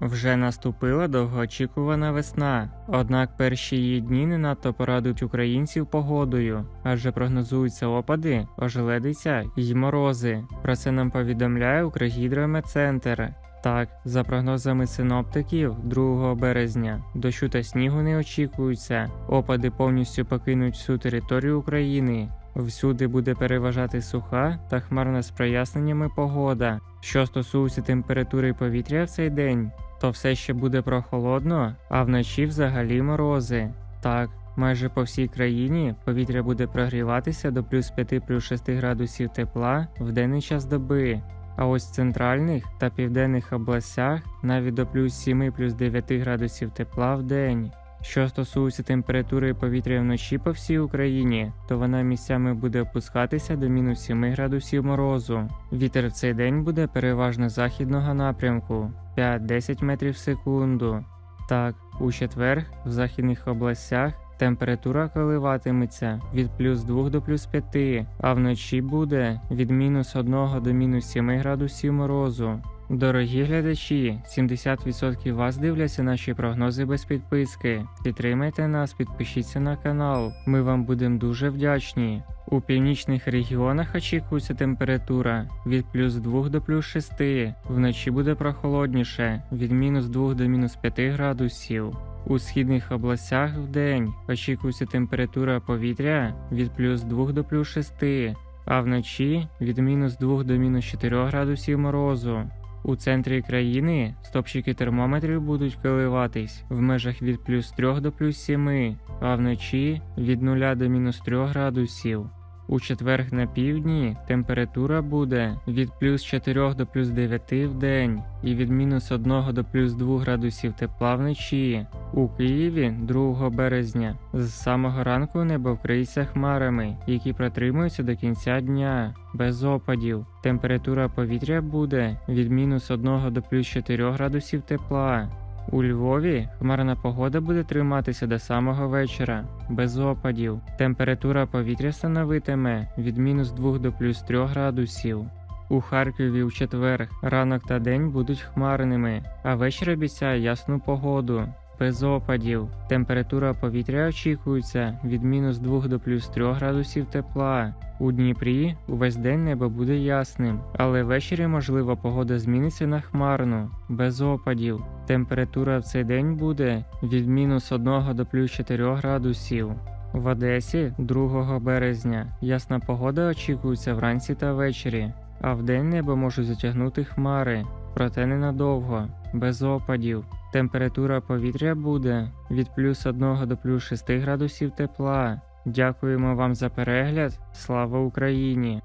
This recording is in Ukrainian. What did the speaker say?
Вже наступила довгоочікувана весна, однак перші її дні не надто порадують українців погодою, адже прогнозуються опади, ожеледиця й морози. Про це нам повідомляє Укргідрометцентр. Так, за прогнозами синоптиків, 2 березня дощу та снігу не очікується. Опади повністю покинуть всю територію України. Всюди буде переважати суха та хмарна з проясненнями погода. Що стосується температури повітря в цей день, то все ще буде прохолодно, а вночі взагалі морози. Так, майже по всій країні повітря буде прогріватися до плюс 5 плюс 6 градусів тепла в денний час доби. А ось в центральних та південних областях навіть до плюс 7 плюс 9 градусів тепла в день. Що стосується температури повітря вночі по всій Україні, то вона місцями буде опускатися до мінус 7 градусів морозу. Вітер в цей день буде переважно західного напрямку 5-10 метрів в секунду. Так, у четвер в західних областях температура коливатиметься від плюс 2 до плюс 5, а вночі буде від мінус 1 до мінус 7 градусів морозу. Дорогі глядачі, 70% вас дивляться наші прогнози без підписки. Підтримайте нас, підпишіться на канал. Ми вам будемо дуже вдячні. У північних регіонах очікується температура від плюс 2 до плюс 6. Вночі буде прохолодніше від мінус 2 до мінус 5 градусів. У східних областях в день очікується температура повітря від плюс 2 до плюс 6, а вночі від мінус 2 до мінус 4 градусів морозу. У центрі країни стопчики термометрів будуть коливатись в межах від плюс 3 до плюс 7, а вночі від 0 до мінус 3 градусів. У четверг на півдні температура буде від плюс 4 до плюс 9 в день і від мінус 1 до плюс 2 градусів тепла вночі. У Києві 2 березня з самого ранку небо вкриється хмарами, які протримуються до кінця дня, без опадів. Температура повітря буде від мінус 1 до плюс 4 градусів тепла. У Львові хмарна погода буде триматися до самого вечора, без опадів. Температура повітря становитиме від мінус 2 до плюс 3 градусів. У Харкові у четвер ранок та день будуть хмарними, а вечір обіцяє ясну погоду. Без опадів. Температура повітря очікується від мінус 2 до плюс 3 градусів тепла. У Дніпрі увесь день небо буде ясним, але ввечері можливо погода зміниться на хмарну, без опадів. Температура в цей день буде від мінус 1 до плюс 4 градусів. В Одесі 2 березня ясна погода очікується вранці та ввечері, а вдень небо можуть затягнути хмари, проте ненадовго, без опадів. Температура повітря буде від плюс 1 до плюс 6 градусів тепла. Дякуємо вам за перегляд. Слава Україні!